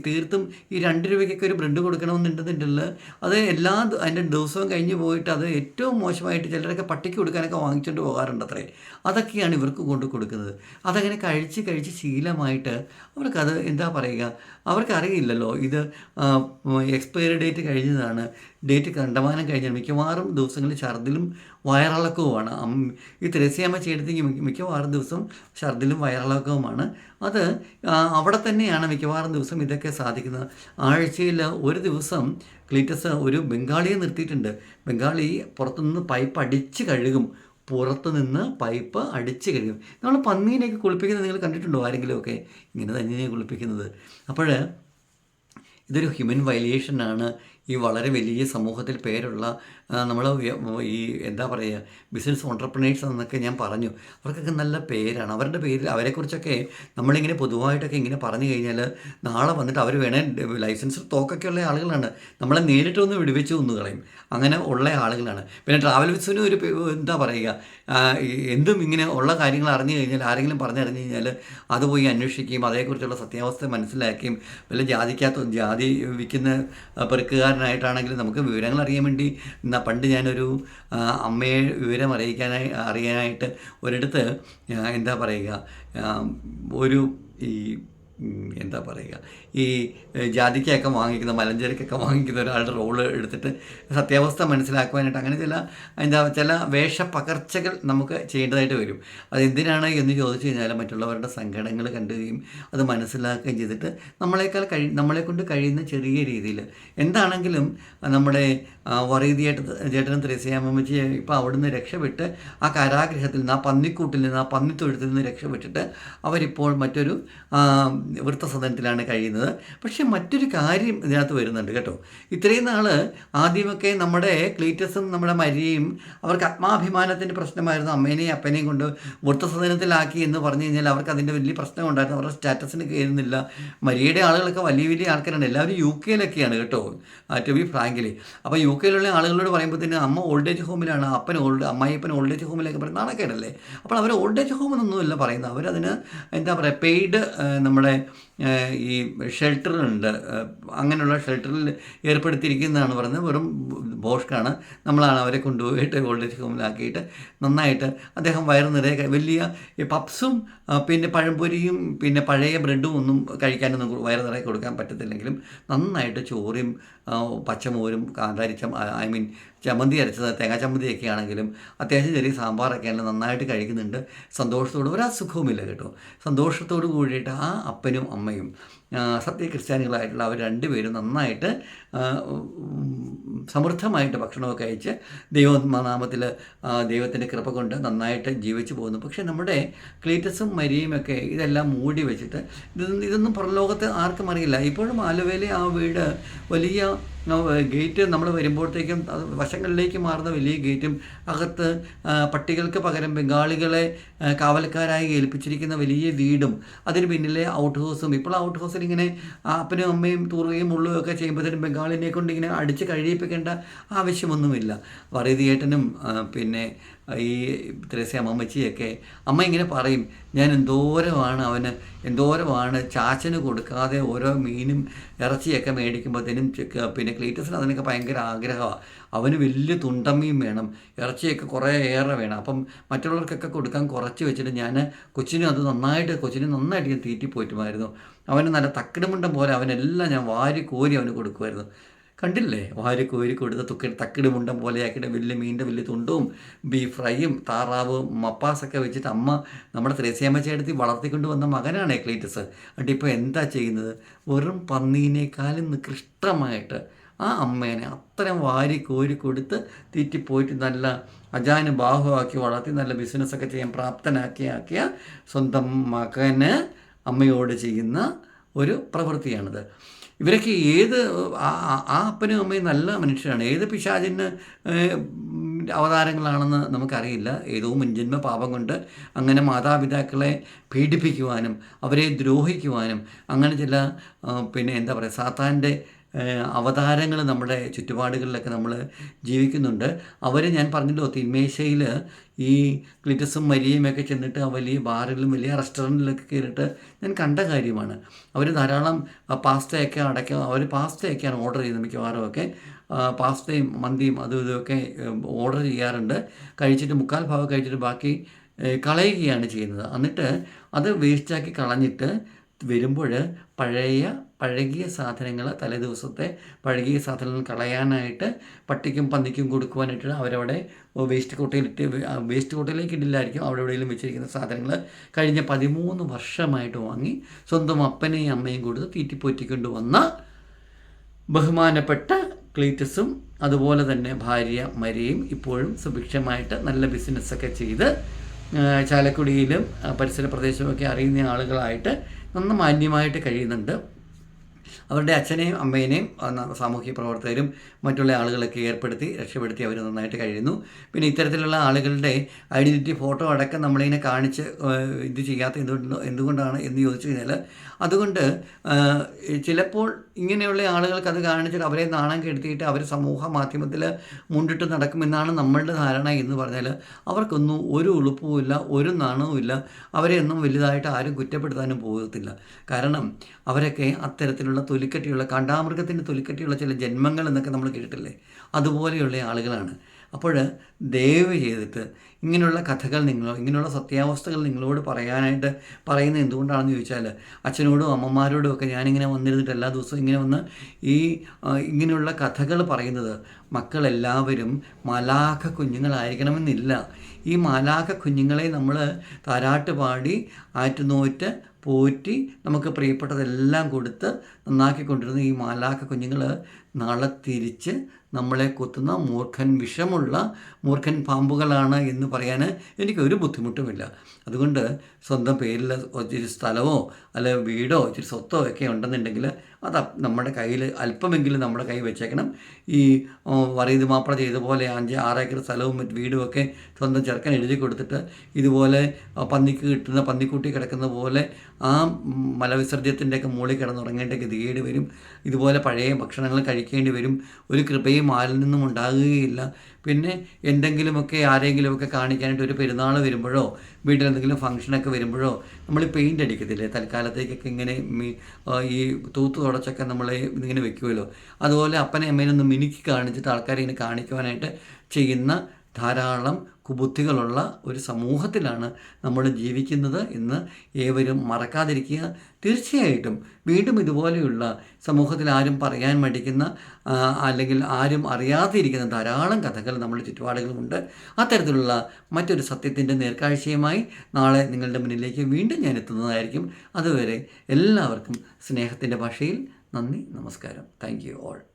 തീർത്തും ഈ രണ്ട് രൂപയ്ക്കൊക്കെ ഒരു ബ്രെഡ് കൊടുക്കണമെന്നുണ്ടെന്നുണ്ടല്ല. അത് എല്ലാ അതിന്റെ ദിവസവും കഴിഞ്ഞ് പോയിട്ട് അത് ഏറ്റവും മോശമായിട്ട് ചിലരൊക്കെ പട്ടിക്ക് കൊടുക്കാനൊക്കെ വാങ്ങിച്ചുകൊണ്ട് പോകാറുണ്ട് അത്രേ അതൊക്കെയാണ് ഇവർക്ക് കൊണ്ട് കൊടുക്കുന്നത്. അതങ്ങനെ കഴിച്ച് കഴിച്ച് ശീലമായിട്ട് അവർക്കത് എന്താ പറയുക? അവർക്കറിയില്ലല്ലോ. ഇത് എക്സ്പയറി ഡേറ്റ് കഴിഞ്ഞതാണ്. ഡേറ്റ് കണ്ടമാനം കഴിഞ്ഞാൽ മിക്കവാറും ദിവസങ്ങളിൽ ഛർദിലും വയറിളക്കവുമാണ്. ഈ തെരേസ്യാമ്മ ചെയ്തെങ്കിൽ മിക്കവാറും ദിവസം ഛർദിലും വയറിളക്കവുമാണ്. അത് അവിടെ തന്നെയാണ് മിക്കവാറും ദിവസം ഇതൊക്കെ സാധിക്കുന്നത്. ആഴ്ചയിൽ ഒരു ദിവസം ക്ലീറ്റസ് ഒരു ബംഗാളിയെ നിർത്തിയിട്ടുണ്ട്. ബംഗാളി പുറത്തുനിന്ന് പൈപ്പ് അടിച്ച് കഴുകും. പുറത്ത് നിന്ന് പൈപ്പ് അടിച്ച് കഴിയും. നമ്മൾ പന്നീനെയൊക്കെ കുളിപ്പിക്കുന്നത് നിങ്ങൾ കണ്ടിട്ടുണ്ടോ? ആരെങ്കിലുമൊക്കെ? ഇങ്ങനെ തന്നെയാണ് കുളിപ്പിക്കുന്നത്. അപ്പോൾ ഇതൊരു ഹ്യൂമൻ വയലേഷനാണ് ഈ വളരെ വലിയ സമൂഹത്തിൽ പേരുള്ള നമ്മൾ ഈ എന്താ പറയുക ബിസിനസ് ഓണ്ടർപ്രണേഴ്സ് എന്നൊക്കെ ഞാൻ പറഞ്ഞു. അവർക്കൊക്കെ നല്ല പേരാണ്. അവരുടെ പേരിൽ അവരെക്കുറിച്ചൊക്കെ നമ്മളിങ്ങനെ പൊതുവായിട്ടൊക്കെ ഇങ്ങനെ പറഞ്ഞു കഴിഞ്ഞാൽ നാളെ വന്നിട്ട് അവർ വേണേ ലൈസൻസ് തോക്കൊക്കെ ഉള്ള ആളുകളാണ്. നമ്മളെ നേരിട്ടൊന്ന് വിടുവിച്ച് ഒന്ന് കളയും. അങ്ങനെ ഉള്ള ആളുകളാണ്. പിന്നെ ട്രാവൽ വിസിനും ഒരു എന്താ പറയുക എന്തും ഇങ്ങനെ ഉള്ള കാര്യങ്ങൾ അറിഞ്ഞു കഴിഞ്ഞാൽ ആരെങ്കിലും പറഞ്ഞറിഞ്ഞു കഴിഞ്ഞാൽ അത് പോയി അന്വേഷിക്കുകയും അതേക്കുറിച്ചുള്ള സത്യാവസ്ഥ മനസ്സിലാക്കുകയും വല്ല ജാതിക്കകത്ത് ജാതി വിൽക്കുന്ന ആ, പെറുക്കുകാരനായിട്ടാണെങ്കിലും നമുക്ക് വിവരങ്ങൾ അറിയാൻ വേണ്ടി പണ്ട് ഞാനൊരു അമ്മയെ വിവരം അറിയിക്കാനായി അറിയാനായിട്ട് ഒരിടത്ത് എന്താ പറയുക ഒരു ഈ എന്താ പറയുക. ഈ ജാതിക്കൊക്കെ വാങ്ങിക്കുന്ന മലഞ്ചരക്കൊക്കെ വാങ്ങിക്കുന്ന ഒരാളുടെ റോൾ എടുത്തിട്ട് സത്യാവസ്ഥ മനസ്സിലാക്കുവാനായിട്ട് അങ്ങനെ ചില എന്താ ചില വേഷപ്പകർച്ചകൾ നമുക്ക് ചെയ്യേണ്ടതായിട്ട് വരും. അതെന്തിനാണ് എന്ന് ചോദിച്ചു കഴിഞ്ഞാൽ മറ്റുള്ളവരുടെ സങ്കടങ്ങൾ കണ്ടുകയും അത് മനസ്സിലാക്കുകയും ചെയ്തിട്ട് നമ്മളെക്കാൾ കഴി നമ്മളെ കൊണ്ട് കഴിയുന്ന ചെറിയ രീതിയിൽ. എന്താണെങ്കിലും നമ്മുടെ വറീതിയേട്ട ചേട്ടനും ത്രേസ്യാമ്മച്ചി ഇപ്പോൾ അവിടുന്ന് രക്ഷപ്പെട്ട് ആ കാരാഗ്രഹത്തിൽ നിന്ന് ആ പന്നിക്കൂട്ടിൽ നിന്ന് ആ പന്നിത്തൊഴുത്തിൽ നിന്ന് രക്ഷപ്പെട്ടിട്ട് അവരിപ്പോൾ മറ്റൊരു വൃത്തസദനത്തിലാണ് കഴിയുന്നത്. പക്ഷേ മറ്റൊരു കാര്യം ഇതിനകത്ത് വരുന്നുണ്ട് കേട്ടോ. ഇത്രയും നാൾ ആദ്യമൊക്കെ നമ്മുടെ ക്ലീറ്റസും നമ്മുടെ മരിയയും അവർക്ക് ആത്മാഭിമാനത്തിന്റെ പ്രശ്നമായിരുന്നു. അമ്മേനെയും അപ്പനെയും കൊണ്ട് വൃത്തസദനത്തിലാക്കി എന്ന് പറഞ്ഞു കഴിഞ്ഞാൽ അവർക്ക് അതിന്റെ വലിയ പ്രശ്നം ഉണ്ടായിരുന്നു അവരുടെ സ്റ്റാറ്റസിന് കയറുന്നില്ല. മരിയയുടെ ആളുകളൊക്കെ വലിയ വലിയ ആൾക്കാരാണ് എല്ലാവരും യു കെയിലൊക്കെയാണ് കേട്ടോ. To be frankly. അപ്പോൾ യു കെയിലുള്ള ആളുകളോട് പറയുമ്പോഴത്തേന് അമ്മ ഓൾഡ് ഏജ് ഹോമിലാണ് അപ്പൻ ഓൾഡ് അമ്മായിപ്പൻ ഓൾഡ് ഏജ് ഹോമിലൊക്കെ നാളെ നാണക്കേടല്ലേ അപ്പോൾ അവർ ഓൾഡ് ഏജ് ഹോം എന്നൊന്നുമല്ല പറയുന്നത്. അവരതിന് എന്താ പറയുക പെയ്ഡ് നമ്മുടെ come ഈ ഷെൽട്ടറുണ്ട് അങ്ങനെയുള്ള ഷെൽട്ടറിൽ ഏർപ്പെടുത്തിയിരിക്കുന്നതാണ് പറഞ്ഞത്. വെറും ബോഷ്കാണ് നമ്മളാണ് അവരെ കൊണ്ടുപോയിട്ട് ഓൾഡ് ഏജ് ഹോമിലാക്കിയിട്ട് നന്നായിട്ട് അദ്ദേഹം വയറ് നിറയെ വലിയ പപ്സും പിന്നെ പഴംപൊരിയും പിന്നെ പഴയ ബ്രെഡും ഒന്നും കഴിക്കാനൊന്നും വയറ് നിറയെ കൊടുക്കാൻ പറ്റത്തില്ലെങ്കിലും നന്നായിട്ട് ചോറും പച്ചമോരും കാന്താരിച്ച ഐ മീൻ ചമ്മന്തി അരച്ചത് തേങ്ങാ ചമ്മന്തിയൊക്കെ ആണെങ്കിലും അത്യാവശ്യം ചെറിയ സാമ്പാറൊക്കെ ആണെങ്കിലും നന്നായിട്ട് കഴിക്കുന്നുണ്ട്. സന്തോഷത്തോടെ ഒരു അസുഖവുമില്ല കേട്ടോ. സന്തോഷത്തോട് കൂടിയിട്ട് ആ അപ്പനും അമ്മയും സത്യ ക്രിസ്ത്യാനികളായിട്ടുള്ള അവർ രണ്ടുപേരും നന്നായിട്ട് സമൃദ്ധമായിട്ട് ഭക്ഷണമൊക്കെ കഴിച്ച് ദൈവനാമത്തിൽ ദൈവത്തിന്റെ കൃപ കൊണ്ട് നന്നായിട്ട് ജീവിച്ചു പോകുന്നു. പക്ഷേ നമ്മുടെ ക്ലീറ്റസും മരിയുമൊക്കെ ഇതെല്ലാം മൂടി വെച്ചിട്ട് ഇതൊന്നും ഇതൊന്നും പുറലോകത്ത് ആർക്കും അറിയില്ല. ഇപ്പോഴും ആലുവയിലെ ആ വീട് വലിയ ഗേറ്റ് നമ്മൾ വരുമ്പോഴത്തേക്കും വശങ്ങളിലേക്ക് മാറുന്ന വലിയ ഗേറ്റും അകത്ത് പട്ടികൾക്ക് പകരം ബംഗാളികളെ കാവൽക്കാരായി ഏൽപ്പിച്ചിരിക്കുന്ന വലിയ വീടും അതിന് പിന്നിലെ ഔട്ട് ഹൗസും ഇപ്പോൾ ഔട്ട് ഹൗസിൽ ഇങ്ങനെ അപ്പനും അമ്മയും തൂറുകയും മുള്ളുകയും ഒക്കെ ചെയ്യുമ്പോഴത്തേനും ബംഗാളിനെ കൊണ്ട് ഇങ്ങനെ അടിച്ച് കഴിയിപ്പിക്കേണ്ട ആവശ്യമൊന്നുമില്ല. വറീതിയേട്ടനും പിന്നെ ഈ ത്രേസ്യ അമ്മമ്മച്ചിയൊക്കെ അമ്മ ഇങ്ങനെ പറയും ഞാൻ എന്തോരമാണ് അവന് എന്തോരമാണ് ചാച്ചന് കൊടുക്കാതെ ഓരോ മീനും ഇറച്ചിയൊക്കെ മേടിക്കുമ്പോഴത്തേനും പിന്നെ ക്ലീറ്റസിന് അതിനൊക്കെ ഭയങ്കര ആഗ്രഹമാണ് അവന് വലിയ തുണ്ടമ്മയും വേണം ഇറച്ചിയൊക്കെ കുറേ ഏറെ വേണം. അപ്പം മറ്റുള്ളവർക്കൊക്കെ കൊടുക്കാൻ കുറച്ച് വെച്ചിട്ട് ഞാൻ കൊച്ചിനും അത് നന്നായിട്ട് കൊച്ചിന് നന്നായിട്ട് ഞാൻ തീറ്റിപ്പോയിട്ടുമായിരുന്നു അവന് നല്ല തക്കിടുമുണ്ടം പോലെ അവനെല്ലാം ഞാൻ വാരി കോരി അവന് കൊടുക്കുമായിരുന്നു. കണ്ടില്ലേ? വാരി കോരി കൊടുത്ത തുക്കി തക്കിട് മുണ്ടം പോലെയാക്കിയിട്ട് വലിയ മീന്റെ വലിയ തുണ്ടും ബീഫ് ഫ്രൈയും താറാവും മപ്പാസൊക്കെ വെച്ചിട്ട് അമ്മ നമ്മുടെ ത്രേസ്യാമ്മ ചേട്ടത്തി വളർത്തിക്കൊണ്ട് വന്ന മകനാണ് എക്ലീറ്റസ്. എന്നിട്ട് ഇപ്പോൾ എന്താ ചെയ്യുന്നത്? വെറും പന്നീനേക്കാളും നികൃഷ്ടമായിട്ട് ആ അമ്മേനെ അത്രയും വാരി കോരി കൊടുത്ത് തീറ്റിപ്പോയിട്ട് നല്ല അജാന് ബാഹുവാക്കി വളർത്തി നല്ല ബിസിനസ്സൊക്കെ ചെയ്യാൻ പ്രാപ്തനാക്കി ആക്കിയ സ്വന്തം മകന് അമ്മയോട് ചെയ്യുന്ന ഒരു പ്രവൃത്തിയാണിത്. ഇവരൊക്കെ ഏത് ആ- അപ്പനും അമ്മയും നല്ല മനുഷ്യരാണ്. ഏത് പിശാചിന് അവതാരങ്ങളാണെന്ന് നമുക്കറിയില്ല. ഏതോ മുൻജന്മ പാപം കൊണ്ട് അങ്ങനെ മാതാപിതാക്കളെ പീഡിപ്പിക്കുവാനും അവരെ ദ്രോഹിക്കുവാനും അങ്ങനെ ചില പിന്നെ എന്താ പറയുക സാത്താന്റെ അവതാരങ്ങൾ നമ്മുടെ ചുറ്റുപാടുകളിലൊക്കെ നമ്മൾ ജീവിക്കുന്നുണ്ട്. അവർ ഞാൻ പറഞ്ഞല്ലോ തിന്മേശയിൽ ഈ ക്ലിറ്റസും മരിയയുമൊക്കെ ചെന്നിട്ട് ആ വലിയ ബാറിലും വലിയ റെസ്റ്റോറന്റിലൊക്കെ കയറിയിട്ട് ഞാൻ കണ്ട കാര്യമാണ്. അവർ ധാരാളം പാസ്തയൊക്കെ അടയ്ക്കുക അവർ പാസ്തയൊക്കെയാണ് ഓർഡർ ചെയ്യുന്നത് മിക്കവാറും ഒക്കെ. പാസ്തയും മന്തിയും അതും ഇതുമൊക്കെ ഓർഡർ ചെയ്യാറുണ്ട്. കഴിച്ചിട്ട് മുക്കാൽ ഭാഗം കഴിച്ചിട്ട് ബാക്കി കളയുകയാണ് ചെയ്യുന്നത്. എന്നിട്ട് അത് വേസ്റ്റാക്കി കളഞ്ഞിട്ട് വരുമ്പോൾ പഴയ പഴകിയ സാധനങ്ങൾ തലേദിവസത്തെ പഴകിയ സാധനങ്ങൾ കളയാനായിട്ട് പട്ടിക്കും പന്നിക്കും കൊടുക്കുവാനായിട്ട് അവരവിടെ വേസ്റ്റ് കൊട്ടയിലിട്ട് വേസ്റ്റ് കൊട്ടയിലേക്ക് ഇടില്ലായിരിക്കും അവിടെ എവിടെയെങ്കിലും വെച്ചിരിക്കുന്ന സാധനങ്ങൾ കഴിഞ്ഞ പതിമൂന്ന് വർഷമായിട്ട് വാങ്ങി സ്വന്തം അപ്പനെയും അമ്മയും കൊടുത്ത് തീറ്റിപ്പോറ്റിക്കൊണ്ട് വന്ന ബഹുമാനപ്പെട്ട ക്ലീറ്റസും അതുപോലെ തന്നെ ഭാര്യ മരിയും ഇപ്പോഴും സുഭിക്ഷമായിട്ട് നല്ല ബിസിനസ്സൊക്കെ ചെയ്ത് ചാലക്കുടിയിലും പരിസര പ്രദേശമൊക്കെ അറിയുന്ന ആളുകളായിട്ട് നന്ന മാന്യമായിട്ട് കഴിയുന്നുണ്ട്. അവരുടെ അച്ഛനെയും അമ്മേനെയും സാമൂഹ്യ പ്രവർത്തകരും മറ്റുള്ള ആളുകളൊക്കെ ഏർപ്പെടുത്തി രക്ഷപ്പെടുത്തി അവർ നന്നായിട്ട് കഴിയുന്നു. പിന്നെ ഇത്തരത്തിലുള്ള ആളുകളുടെ ഐഡന്റിറ്റി ഫോട്ടോ അടക്കം നമ്മളിങ്ങനെ കാണിച്ച് ഇത് ചെയ്യാത്ത എന്തുകൊണ്ട് എന്തുകൊണ്ടാണ് എന്ന് ചോദിച്ചു കഴിഞ്ഞാൽ അതുകൊണ്ട് ചിലപ്പോൾ ഇങ്ങനെയുള്ള ആളുകൾക്ക് അത് കാണിച്ചിട്ട് അവരെ നാണം കെടുത്തിയിട്ട് അവർ സമൂഹ മാധ്യമത്തിൽ മുണ്ടിട്ട് നടക്കുമെന്നാണ് നമ്മളുടെ ധാരണ എന്ന് പറഞ്ഞാൽ അവർക്കൊന്നും ഒരു ഉളുപ്പുമില്ല ഒരു നാണവുമില്ല അവരെ ഒന്നും വലുതായിട്ട് ആരും കുറ്റപ്പെടുത്താനും പോകത്തില്ല. കാരണം അവരൊക്കെ അത്തരത്തിലുള്ള തൊലിക്കട്ടിയുള്ള കാണ്ടാമൃഗത്തിന്റെ തൊലിക്കട്ടിയുള്ള ചില ജന്മങ്ങൾ എന്നൊക്കെ നമ്മൾ കേട്ടിട്ടില്ലേ? അതുപോലെയുള്ള ആളുകളാണ്. അപ്പോൾ ദയവ് ചെയ്തിട്ട് ഇങ്ങനെയുള്ള കഥകൾ നിങ്ങളോ ഇങ്ങനെയുള്ള സത്യാവസ്ഥകൾ നിങ്ങളോട് പറയാനായിട്ട് പറയുന്നത് എന്തുകൊണ്ടാണെന്ന് ചോദിച്ചാൽ അച്ഛനോടും അമ്മമാരോടും ഒക്കെ ഞാനിങ്ങനെ വന്നിരുന്നിട്ട് എല്ലാ ദിവസവും ഇങ്ങനെ വന്ന് ഈ ഇങ്ങനെയുള്ള കഥകൾ പറയുന്നത് മക്കളെല്ലാവരും മലാഖ കുഞ്ഞുങ്ങളായിരിക്കണമെന്നില്ല. ഈ മാലാഖ കുഞ്ഞുങ്ങളെ നമ്മൾ താരാട്ട് പാടി ആറ്റുനോറ്റ് പോറ്റി നമുക്ക് പ്രിയപ്പെട്ടതെല്ലാം കൊടുത്ത് നന്നാക്കിക്കൊണ്ടിരുന്ന ഈ മാലാക്ക കുഞ്ഞുങ്ങൾ നാളെ തിരിച്ച് നമ്മളെ കൊത്തുന്ന മൂർഖൻ വിഷമുള്ള മൂർഖൻ പാമ്പുകളാണ് എന്ന് പറയാൻ എനിക്കൊരു ബുദ്ധിമുട്ടുമില്ല. അതുകൊണ്ട് സ്വന്തം പേരിൽ ഒത്തിരി സ്ഥലമോ അല്ലെ വീടോ ഇച്ചിരി സ്വത്തോ ഒക്കെ ഉണ്ടെന്നുണ്ടെങ്കിൽ അത് നമ്മുടെ കയ്യിൽ അല്പമെങ്കിലും നമ്മുടെ കൈ വെച്ചേക്കണം. ഈ വറീത് മാപ്പിള ചെയ്ത പോലെ അഞ്ച് ആറ് ഏക്കർ സ്ഥലവും വീടും ഒക്കെ സ്വന്തം ചെറുക്കൻ എഴുതി കൊടുത്തിട്ട് ഇതുപോലെ പന്നിക്ക് കിട്ടുന്ന പന്നിക്കൂട്ടി കിടക്കുന്ന പോലെ ആ മലവിസർജ്യത്തിന്റെയൊക്കെ മുകളിൽ കിടന്നുറങ്ങേണ്ട ഗതികേട് വരും. ഇതുപോലെ പഴയ ഭക്ഷണങ്ങൾ കഴിക്കേണ്ടി വരും. ഒരു കൃപയും ആരിൽ നിന്നും ഉണ്ടാകുകയില്ല. പിന്നെ എന്തെങ്കിലുമൊക്കെ ആരെങ്കിലുമൊക്കെ കാണിക്കാനായിട്ട് ഒരു പെരുന്നാൾ വരുമ്പോഴോ വീട്ടിൽ എന്തെങ്കിലും ഫംഗ്ഷനൊക്കെ വരുമ്പോഴോ നമ്മൾ പെയിന്റ് അടിക്കത്തില്ലേ? തൽക്കാലത്തേക്കൊക്കെ ഇങ്ങനെ ഈ തൂത്ത് തുടച്ചൊക്കെ നമ്മൾ ഇങ്ങനെ വെക്കുമല്ലോ. അതുപോലെ അപ്പനെ അമ്മേനൊന്ന് മിനുക്കി കാണിച്ചിട്ട് ആൾക്കാരെ ഇങ്ങനെ കാണിക്കുവാനായിട്ട് ചെയ്യുന്ന ധാരാളം കുബുദ്ധികളുള്ള ഒരു സമൂഹത്തിലാണ് നമ്മൾ ജീവിക്കുന്നത് എന്ന് ഏവരും മറക്കാതിരിക്കുക. തീർച്ചയായിട്ടും വീണ്ടും ഇതുപോലെയുള്ള സമൂഹത്തിൽ ആരും പറയാൻ മടിക്കുന്ന അല്ലെങ്കിൽ ആരും അറിയാതിരിക്കുന്ന ധാരാളം കഥകൾ നമ്മുടെ ചുറ്റുപാടുകളുമുണ്ട്. അത്തരത്തിലുള്ള മറ്റൊരു സത്യത്തിന്റെ നേർക്കാഴ്ചയുമായി നാളെ നിങ്ങളുടെ മുന്നിലേക്ക് വീണ്ടും ഞാൻ എത്തുന്നതായിരിക്കും. അതുവരെ എല്ലാവർക്കും സ്നേഹത്തിന്റെ ഭാഷയിൽ നന്ദി നമസ്കാരം. Thank you all.